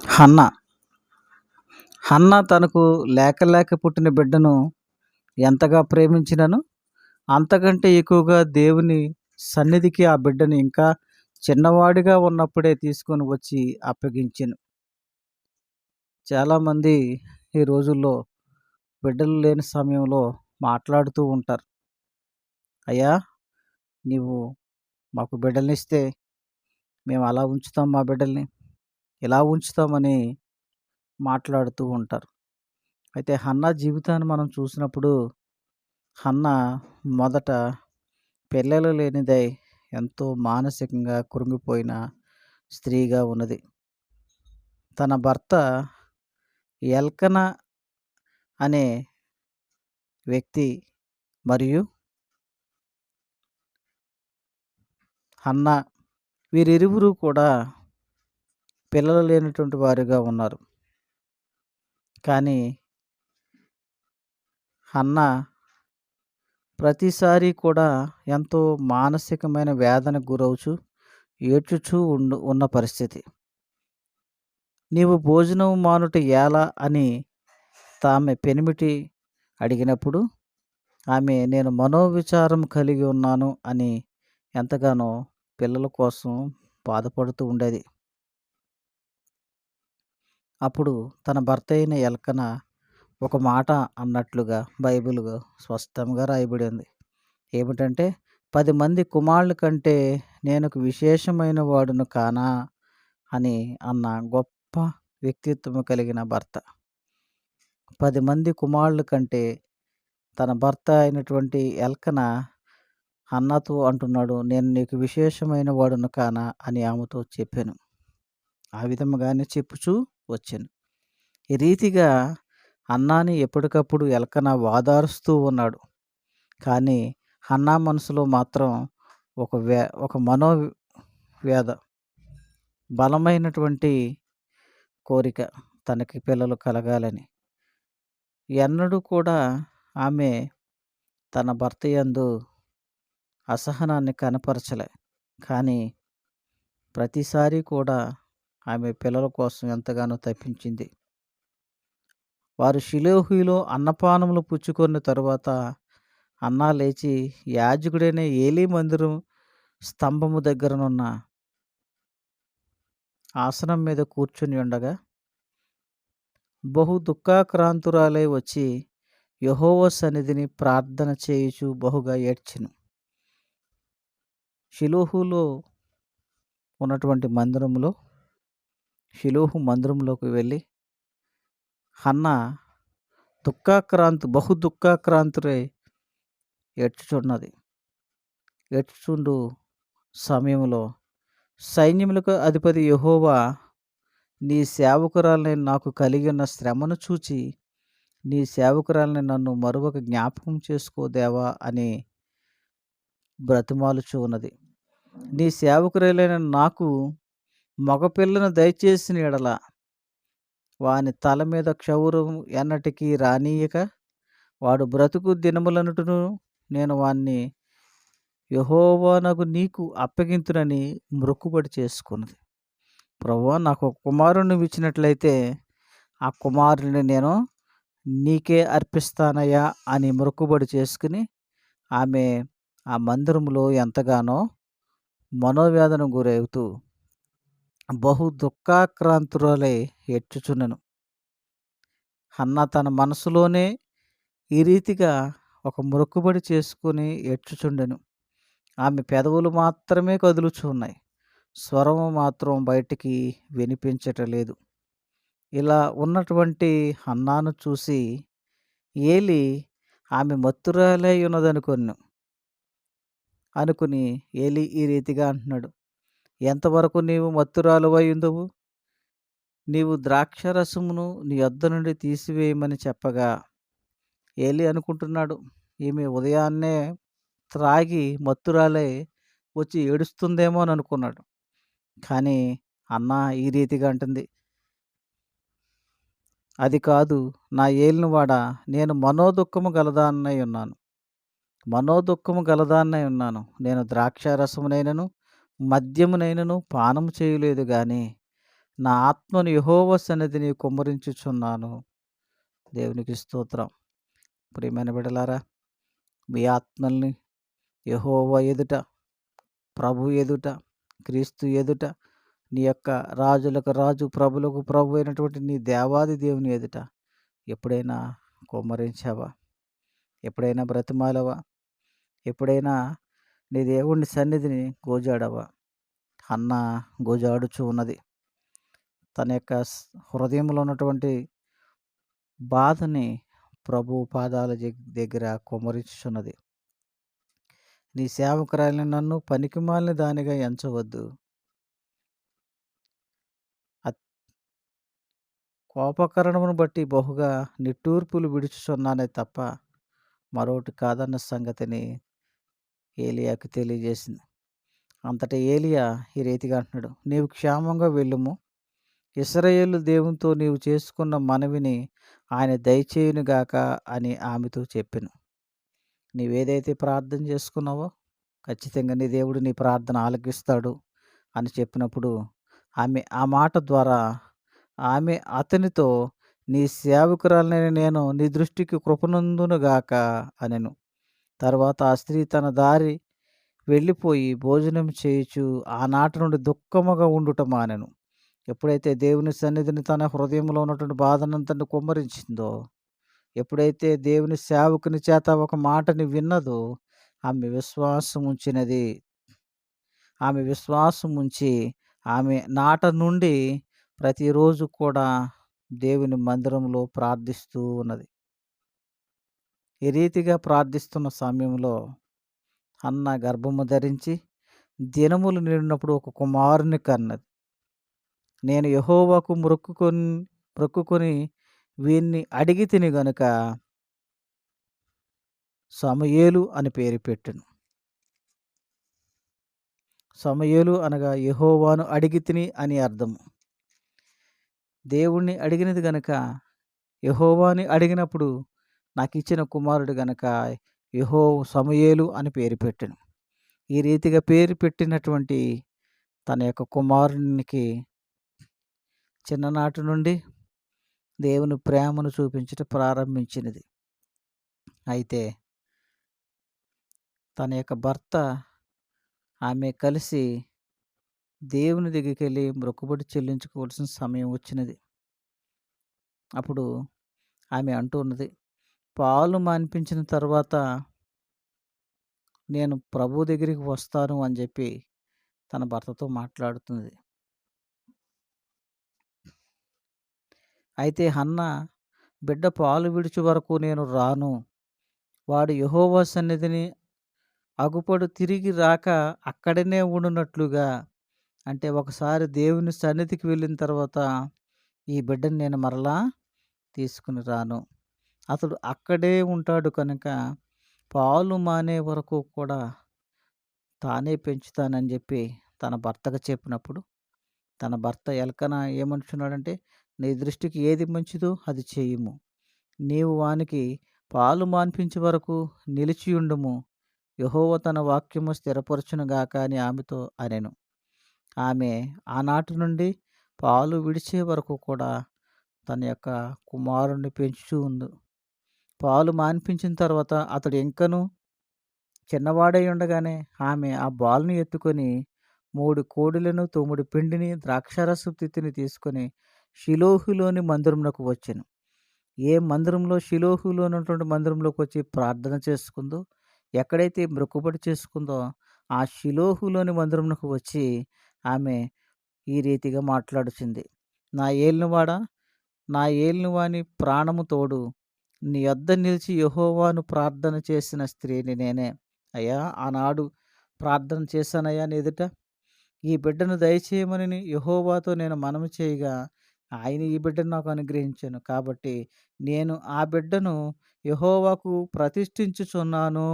హన్న. హన్న తనకు లేక లేక పుట్టిన బిడ్డను ఎంతగా ప్రేమించినను? అంతకంటే ఎక్కువగా దేవుని సన్నిధికి ఆ బిడ్డని ఇంకా చిన్నవాడిగా ఉన్నప్పుడే తీసుకొని వచ్చి అప్పగించాను. చాలామంది ఈ రోజుల్లో బిడ్డలు లేని సమయంలో మాట్లాడుతూ ఉంటారు. అయ్యా నీవు మాకు బిడ్డల్ని ఇస్తే మేము అలా ఉంచుతాం మా బిడ్డల్ని. ఇలా ఉంచుతామని మాట్లాడుతూ ఉంటారు. అయితే హన్నా జీవితాన్ని మనం చూసినప్పుడు హన్న మొదట పిల్లలు లేనిదై ఎంతో మానసికంగా కృంగిపోయిన స్త్రీగా ఉన్నది. తన భర్త ఎల్కన అనే వ్యక్తి మరియు హన్న వీరిరువురు కూడా పిల్లలు లేనటువంటి వారిగా ఉన్నారు. కానీ అన్న ప్రతిసారి కూడా ఎంతో మానసికమైన వేదనకు గురవుచు ఏడ్చుచూ ఉండు ఉన్న పరిస్థితి. నీవు భోజనం మానుట ఎలా అని తామె పెనిమిటి అడిగినప్పుడు ఆమె నేను మనోవిచారం కలిగి ఉన్నాను అని ఎంతగానో పిల్లల కోసం బాధపడుతూ ఉండేది. అప్పుడు తన భర్త అయిన ఎల్కన ఒక మాట అన్నట్లుగా బైబిల్గా స్పష్టంగా రాయబడి ఉంది ఏమిటంటే పది మంది కుమారుల కంటే నేను ఒక విశేషమైన వాడును కానా? అని అన్న గొప్ప వ్యక్తిత్వం కలిగిన భర్త. పది మంది కుమారుల కంటే తన భర్త అయినటువంటి ఎల్కన అన్నతో అంటున్నాడు నేను నీకు విశేషమైన వాడును కానా? అని ఆమెతో చెప్పాను. ఆ విధముగానే చెప్పుచూ వచ్చాను. ఈ రీతిగా అన్నాని ఎప్పటికప్పుడు ఎలకన వాదారుస్తూ ఉన్నాడు. కానీ అన్నా మనసులో మాత్రం ఒక వే ఒక మనోవేద బలమైనటువంటి కోరిక తనకి పిల్లలు కలగాలని. ఎన్నడూ కూడా ఆమె తన భర్త యందు అసహనాన్ని కనపరచలే. కానీ ప్రతిసారి కూడా ఆమె పిల్లల కోసం ఎంతగానో తప్పించింది. వారు షిలోహులో అన్నపానములు పుచ్చుకున్న తరువాత అన్నా లేచి యాజకుడైన ఏలీ మందిరం స్తంభము దగ్గరనున్న ఆసనం మీద కూర్చుని ఉండగా బహు దుఃఖాక్రాంతురాలై వచ్చి యహోవ సన్నిధిని ప్రార్థన చేయుచు బహుగా ఏడ్చెను. షిలోహులో ఉన్నటువంటి మందిరంలో షిలోహు మందిరంలోకి వెళ్ళి హన్న దుఃఖాక్రాంతి బహు దుఃఖాక్రాంతురే ఏడ్చుచున్నది. ఏడ్చుచుండు సమయంలో సైన్యములకు అధిపతి యహోవా నీ సేవకురాలని నాకు కలిగిన శ్రమను చూచి నీ సేవకురాలని నన్ను మరొక జ్ఞాపకం చేసుకోదేవా అని బ్రతిమాలుచు ఉన్నది నీ సేవకురాలైన నాకు మగపిల్లను దయచేసిన ఎడల వాని తల మీద క్షౌరం ఎన్నటికీ రానీయక. వాడు బ్రతుకు దినములనుటను నేను వాణ్ణి యహోవానకు నీకు అప్పగింతునని మృక్కుబడి చేసుకున్నది ప్రభు నాకు ఒక కుమారుని ఇచ్చినట్లయితే ఆ కుమారుని నేను నీకే అర్పిస్తానయ్యా అని మొక్కుబడి చేసుకుని ఆమె ఆ మందిరంలో ఎంతగానో మనోవేదన గురవుతూ బహు దుఃఖాక్రాంతురాలై ఏడ్చుచున్నను. అన్న తన మనసులోనే ఈ రీతిగా ఒక మొక్కుబడి చేసుకుని ఏడ్చుచుండెను. ఆమె పెదవులు మాత్రమే కదులుచున్నాయి స్వరము మాత్రం బయటికి వినిపించటలేదు. ఇలా ఉన్నటువంటి అన్నాను చూసి ఏలి ఆమె మత్తురాలై ఉన్నదనుకొను అనుకుని ఏలి ఈ రీతిగా అంటున్నాడు. ఎంతవరకు నీవు మత్తురాలువై ఉందవు? నీవు ద్రాక్షరసమును నీ వద్ద నుండి తీసివేయమని చెప్పగా ఏలి అనుకుంటున్నాడు ఈమె ఉదయాన్నే త్రాగి మత్తురాలై వచ్చి ఏడుస్తుందేమో అని అనుకున్నాడు. కానీ అన్న ఈ రీతిగా అంటుంది అది కాదు నా ఏలినవాడ నేను మనోదుఖము గలదాన్నై ఉన్నాను. మనోదుఖము గలదాన్నై ఉన్నాను. నేను ద్రాక్షారసమునైనను మద్యమునైనను పానము చేయలేదు కానీ నా ఆత్మను యహోవ సన్నిధిని కుమ్మరించుచున్నాను. దేవునికి స్తోత్రం. ప్రియమైన బిడలారా మీ ఆత్మల్ని యహోవ ఎదుట, ప్రభు ఎదుట, క్రీస్తు ఎదుట, నీ యొక్క రాజులకు రాజు, ప్రభులకు ప్రభు అయినటువంటి నీ దేవాది దేవుని ఎదుట ఎప్పుడైనా కుమ్మరించావా? ఎప్పుడైనా బ్రతిమాలవా ఎప్పుడైనా నీ దేవుని సన్నిధిని గోజాడవా అన్న గోజాడుచు ఉన్నది. తన యొక్క హృదయంలో ఉన్నటువంటి బాధని ప్రభు పాదాల దగ్గర కుమరించుచున్నది నీ సేవకురాలిని నన్ను పనికిమాలిన దానిగా ఎంచవద్దు. అత్ కోపకరణమును బట్టి బహుగా నిట్టూర్పులు విడుచుచున్నానే తప్ప మరొకటి కాదన్న సంగతిని ఏలియాకు తెలియజేసింది. అంతటా ఏలియా ఈ రీతిగా అంటున్నాడు. నీవు క్షేమంగా వెళ్ళుము. ఇశ్రాయేలు దేవునితో నీవు చేసుకున్న మనవిని ఆయన దయచేయునుగాక అని ఆమెతో చెప్పాను నీవేదైతే ప్రార్థన చేసుకున్నావో ఖచ్చితంగా నీ దేవుడు నీ ప్రార్థన ఆలకిస్తాడు అని చెప్పినప్పుడు ఆమె ఆ మాట ద్వారా ఆమె అతనితో నీ సేవకురాలని నేను నీ దృష్టికి కృపనందునుగాక అనెను. తర్వాత ఆ స్త్రీ తన దారి వెళ్ళిపోయి భోజనం చేయుచు ఆనాటి నుండి దుఃఖముగా ఉండుట మానెను. ఎప్పుడైతే దేవుని సన్నిధిని తన హృదయంలో ఉన్నటువంటి బాధనంతని కుమ్మరించిందో, ఎప్పుడైతే దేవుని సేవకుని చేత ఒక మాటని విన్నదో ఆమె విశ్వాసం ఉంచినది. ఆమె విశ్వాసం ఉంచి ఆమె నాట నుండి ప్రతిరోజు కూడా దేవుని మందిరంలో ప్రార్థిస్తూ ఉన్నది. ఈ రీతిగా ప్రార్థిస్తున్న సమయంలో అన్న గర్భము ధరించి దినములు నిండినప్పుడు ఒక కుమారుని కన్నది. నేను యహోవాకు మొక్కుకొని మొక్కుకొని వీన్ని అడిగి తిని గనుక సమయేలు అని పేరు పెట్టను సమయేలు అనగా యహోవాను అడిగి తిని అని అర్థము. దేవుణ్ణి అడిగినది గనక యహోవాని అడిగినప్పుడు నాకు ఇచ్చిన కుమారుడు గనక యహో సమయేలు అని పేరు పెట్టాను ఈ రీతిగా పేరు పెట్టినటువంటి తన యొక్క కుమారునికి చిన్ననాటి నుండి దేవుని ప్రేమను చూపించటం ప్రారంభించినది. అయితే తన యొక్క భర్త ఆమె కలిసి దేవుని దగ్గరికెళ్ళి మొక్కుబడి చెల్లించుకోవాల్సిన సమయం వచ్చినది. అప్పుడు ఆమె అంటూ ఉన్నది. పాలు మాన్పించిన తర్వాత నేను ప్రభు దగ్గరికి వస్తాను అని చెప్పి తన భర్తతో మాట్లాడుతుంది అయితే హన్న బిడ్డ పాలు విడిచి వరకు నేను రాను. వాడు యహోవా సన్నిధిని అగుపడు తిరిగి రాక అక్కడనే ఉండునట్లుగా అంటే ఒకసారి దేవుని సన్నిధికి వెళ్ళిన తర్వాత ఈ బిడ్డని నేను మరలా తీసుకుని రాను. అతడు అక్కడే ఉంటాడు కనుక పాలు మానే వరకు కూడా తానే పెంచుతానని చెప్పి తన భర్తకు చెప్పినప్పుడు తన భర్త ఎలకన ఏమంటున్నాడంటే నీ దృష్టికి ఏది మంచిదో అది చేయము నీవు వానికి పాలు మాన్పించే వరకు నిలిచియుండుము. యహోవ తన వాక్యము స్థిరపరచునుగాక అని ఆమెతో అనెను. ఆమె ఆనాటి నుండి పాలు విడిచే వరకు కూడా తన యొక్క కుమారుడిని పెంచుతూ ఉంది. పాలు మాన్పించిన తర్వాత అతడు ఇంకను చిన్నవాడై ఉండగానే ఆమె ఆ బాల్ను ఎత్తుకొని మూడు కోడులను తొమ్మిడి పిండిని ద్రాక్షారసు తిత్తిని తీసుకొని షిలోహులోని మందిరమునకు వచ్చాను. ఏ మందిరంలో షిలోహులో ఉన్నటువంటి మందిరంలోకి వచ్చి ప్రార్థన చేసుకుందో ఎక్కడైతే మొక్కుబడి చేసుకుందో ఆ షిలోహులోని మందిరమునకు వచ్చి ఆమె ఈ రీతిగా మాట్లాడుచింది. నా ఏలినవాడా? నా ఏలినవాని ప్రాణము తోడు నీ వద్ద నిలిచి యహోవాను ప్రార్థన చేసిన స్త్రీని నేనే. అయ్యా ఆనాడు ప్రార్థన చేశానయ్యా నీ ఎదుట. ఈ బిడ్డను దయచేయమని యహోవాతో నేను మనము చేయగా ఆయన ఈ బిడ్డను నాకు అనుగ్రహించాను. కాబట్టి నేను ఆ బిడ్డను యహోవాకు ప్రతిష్ఠించుచున్నాను.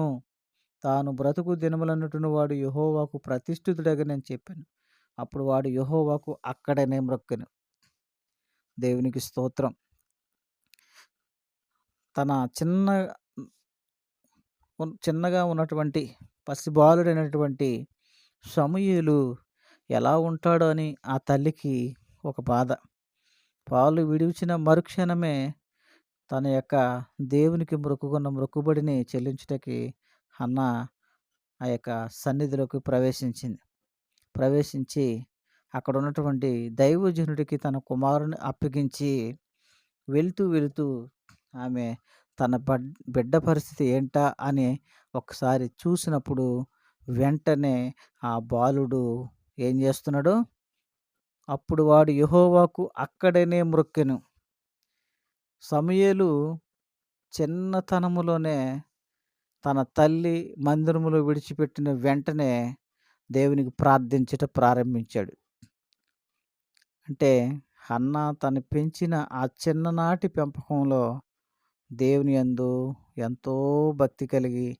తాను బ్రతుకు దినములన్నట్టును వాడు యహోవాకు ప్రతిష్ఠితుడగా నేను చెప్పాను. అప్పుడు వాడు యహోవాకు అక్కడనే మ్రొక్కను దేవునికి స్తోత్రం. తన చిన్న చిన్నగా ఉన్నటువంటి పసిబాలుడైనటువంటి సమూయేలు ఎలా ఉంటాడో అని ఆ తల్లికి ఒక బాధ. పాలు విడిచిన మరుక్షణమే తన యొక్క దేవునికి మొక్కుకున్న మొక్కుబడిని చెల్లించుటకి అన్న ఆ యొక్క సన్నిధిలోకి ప్రవేశించింది. ప్రవేశించి అక్కడ ఉన్నటువంటి దైవజనుడికి తన కుమారుని అప్పగించి వెళుతూ వెళుతూ ఆమె తన బిడ్డ పరిస్థితి ఏంటా అని ఒకసారి చూసినప్పుడు వెంటనే ఆ బాలుడు ఏం చేస్తున్నాడు? అప్పుడు వాడు యహోవాకు అక్కడనే మ్రొక్కెను. సమయలు చిన్నతనములోనే తన తల్లి మందిరములో విడిచిపెట్టిన వెంటనే దేవునికి ప్రార్థించట ప్రారంభించాడు. అంటే అన్న తను పెంచిన ఆ చిన్ననాటి పెంపకంలో దేవుని యందు ఎంతో భక్తి కలిగి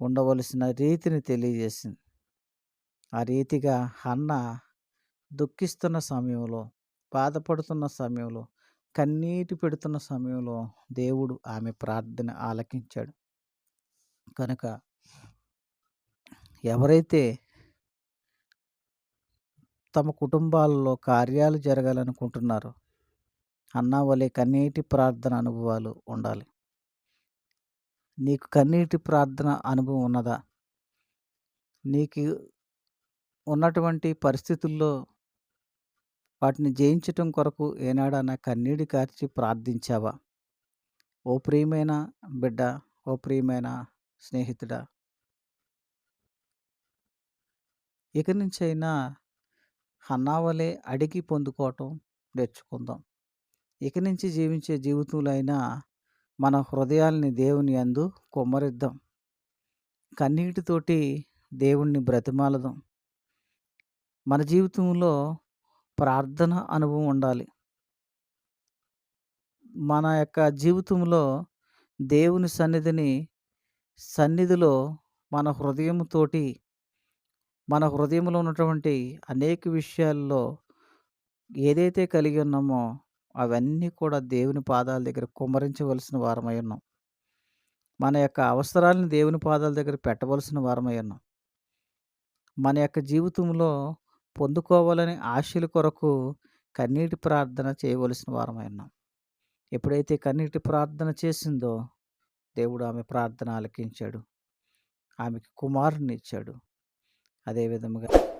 ఉండవలసిన రీతిని తెలియజేసింది. ఆ రీతిగా అన్న దుఃఖిస్తున్న సమయంలో, బాధపడుతున్న సమయంలో, కన్నీటి పెడుతున్న సమయంలో దేవుడు ఆమె ప్రార్థన ఆలకించాడు. కనుక ఎవరైతే తమ కుటుంబాలలో కార్యాలు జరగాలనుకుంటున్నారో అన్నావలే వలె కన్నీటి ప్రార్థన అనుభవాలు ఉండాలి. నీకు కన్నీటి ప్రార్థన అనుభవం ఉన్నదా? నీకు ఉన్నటువంటి పరిస్థితుల్లో వాటిని జయించటం కొరకు ఏనాడనా కన్నీటి కార్చి ప్రార్థించావా? ఓ ప్రియమైన బిడ్డ, ఓ ప్రియమైన స్నేహితుడా! ఇక నుంచైనా హన్నా అడిగి పొందుకోవటం నేర్చుకుందాం. ఇక నుంచి జీవించే జీవితంలో అయినా మన హృదయాల్ని దేవుని అందు కుమ్మరిద్దాం. కన్నీటితోటి దేవుణ్ణి బ్రతిమాలదాం మన జీవితంలో ప్రార్థన అనుభవం ఉండాలి. మన యొక్క జీవితంలో దేవుని సన్నిధిని సన్నిధిలో మన హృదయముతోటి మన హృదయంలో ఉన్నటువంటి అనేక విషయాల్లో ఏదైతే కలిగి ఉన్నామో అవన్నీ కూడా దేవుని పాదాల దగ్గర కుమరించవలసిన వారమై ఉన్నాం. మన యొక్క అవసరాలను దేవుని పాదాల దగ్గర పెట్టవలసిన వారమై ఉన్నాం. మన యొక్క జీవితంలో పొందుకోవాలని ఆశల కొరకు కన్నీటి ప్రార్థన చేయవలసిన వారమై ఉన్నాం. ఎప్పుడైతే కన్నీటి ప్రార్థన చేసిందో దేవుడు ఆమె ప్రార్థన ఆలకించాడు. ఆమెకి కుమారుని ఇచ్చాడు. అదే విధముగా